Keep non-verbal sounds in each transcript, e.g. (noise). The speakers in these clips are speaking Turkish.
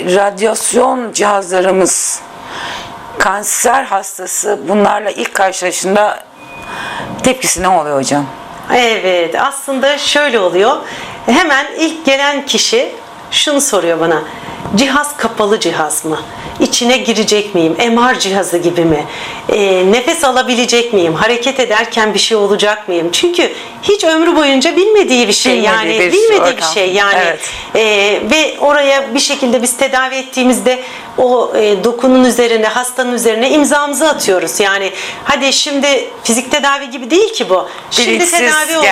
radyasyon cihazlarımız kanser hastası bunlarla ilk karşılaşında tepkisi ne oluyor hocam? Evet aslında şöyle oluyor. Hemen ilk gelen kişi şunu soruyor bana. Cihaz kapalı cihaz mı? İçine girecek miyim? MR cihazı gibi mi? Ee, nefes alabilecek miyim? Hareket ederken bir şey olacak mıyım? Çünkü hiç ömrü boyunca bilmediği bir şey. Bilmediği yani bir bilmediği bir şey. Yani Evet. ee, ve oraya bir şekilde biz tedavi ettiğimizde o e, dokunun üzerine, hastanın üzerine imzamızı atıyoruz. Yani hadi şimdi fizik tedavi gibi değil ki bu. Şimdi tedavi oldun.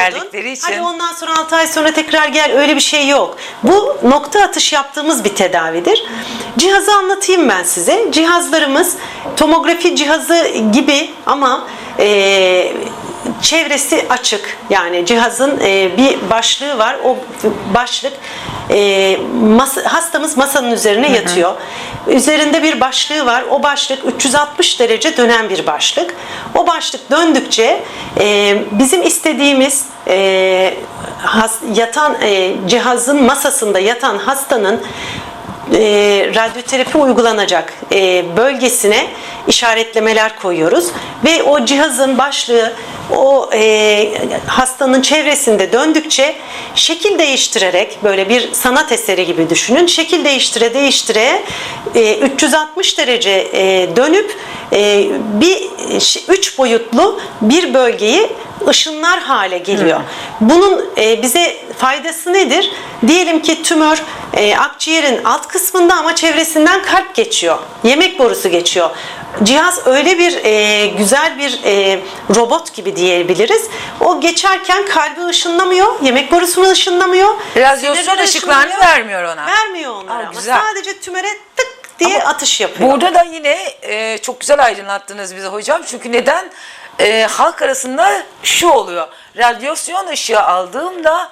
için. Hadi ondan sonra 6 ay sonra tekrar gel. Öyle bir şey yok. Bu nokta atış yaptığımız bir tedavidir. Cihazı anlatayım ben size. Cihazlarımız tomografi cihazı gibi ama e, çevresi açık. Yani cihazın e, bir başlığı var. O başlık e, masa, hastamız masanın üzerine yatıyor. Üzerinde bir başlığı var. O başlık 360 derece dönen bir başlık. O başlık döndükçe e, bizim istediğimiz e, has- yatan e, cihazın masasında yatan hastanın e, radyoterapi uygulanacak e, bölgesine işaretlemeler koyuyoruz. Ve o cihazın başlığı o e, hastanın çevresinde döndükçe şekil değiştirerek böyle bir sanat eseri gibi düşünün şekil değiştire değiştire e, 360 derece e, dönüp e, bir üç boyutlu bir bölgeyi ışınlar hale geliyor. Bunun e, bize faydası nedir? Diyelim ki tümör e, akciğerin alt kısmında ama çevresinden kalp geçiyor. Yemek borusu geçiyor. Cihaz öyle bir e, güzel bir e, robot gibi diyebiliriz. O geçerken kalbi ışınlamıyor, yemek borusunu ışınlamıyor. Radyasyon ışıklarını vermiyor ona. Vermiyor onlara. Aa, ama güzel. Sadece tümöre tık diye atış yapıyor. Burada da yine e, çok güzel aydınlattınız bize hocam. Çünkü neden? E, halk arasında şu oluyor. Radyasyon ışığı aldığımda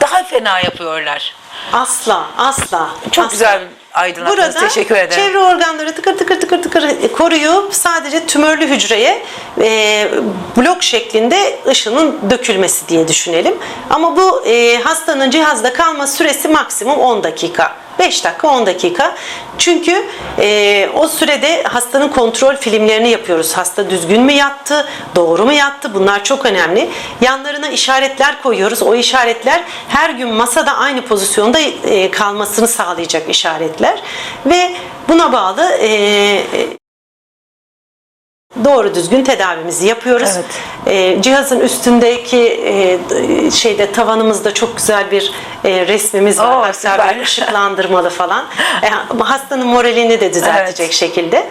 daha fena yapıyorlar. Asla, asla. Çok asla. güzel aydınlattınız. Burada Teşekkür ederim. çevre organları tıkır tıkır tıkır tıkır koruyup sadece tümörlü hücreye e, blok şeklinde ışının dökülmesi diye düşünelim. Ama bu e, hastanın cihazda kalma süresi maksimum 10 dakika. 5 dakika 10 dakika. Çünkü e, o sürede hastanın kontrol filmlerini yapıyoruz. Hasta düzgün mü yattı, doğru mu yattı? Bunlar çok önemli. Yanlarına işaretler koyuyoruz. O işaretler her gün masada aynı pozisyonda e, kalmasını sağlayacak işaretler. Ve buna bağlı e, doğru düzgün tedavimizi yapıyoruz. Evet. E, cihazın üstündeki e, şeyde tavanımızda çok güzel bir e, resmimiz var. Oo, Hatta böyle ışıklandırmalı falan. (laughs) E, hastanın moralini de düzeltecek Evet. şekilde.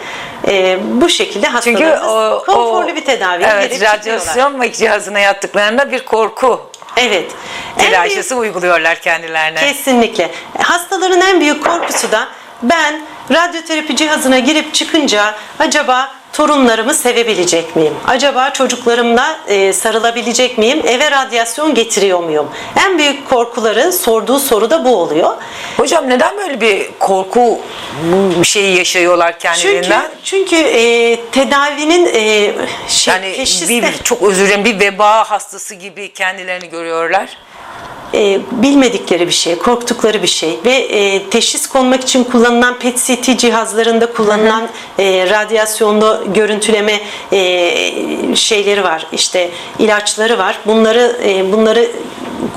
E, bu şekilde Çünkü hastalarımız o, konforlu o- bir tedaviye evet, radyasyon cihazına yattıklarında bir korku Evet. Büyük- telaşesi uyguluyorlar kendilerine. Kesinlikle. Hastaların en büyük korkusu da ben radyoterapi cihazına girip çıkınca acaba torunlarımı sevebilecek miyim? Acaba çocuklarımla e, sarılabilecek miyim? Eve radyasyon getiriyor muyum? En büyük korkuları sorduğu soru da bu oluyor. Hocam neden böyle bir korku şeyi yaşıyorlar Çünkü kendilerinden? çünkü e, tedavinin e, şey, yani teşhiste- bir, çok özür dilerim bir veba hastası gibi kendilerini görüyorlar. E, bilmedikleri bir şey, korktukları bir şey ve e, teşhis konmak için kullanılan PET-CT cihazlarında kullanılan e, radyasyonlu görüntüleme e, şeyleri var. İşte ilaçları var. Bunları e, bunları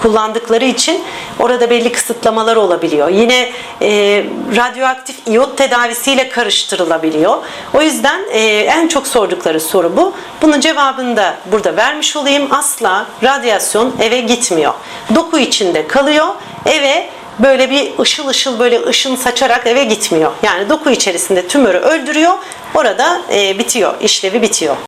kullandıkları için orada belli kısıtlamalar olabiliyor. Yine e, radyoaktif iyot tedavisiyle karıştırılabiliyor. O yüzden e, en çok sordukları soru bu. Bunun cevabını da burada vermiş olayım. Asla radyasyon eve gitmiyor. Doku içinde kalıyor. Eve böyle bir ışıl ışıl böyle ışın saçarak eve gitmiyor. Yani doku içerisinde tümörü öldürüyor. Orada e, bitiyor. işlevi bitiyor.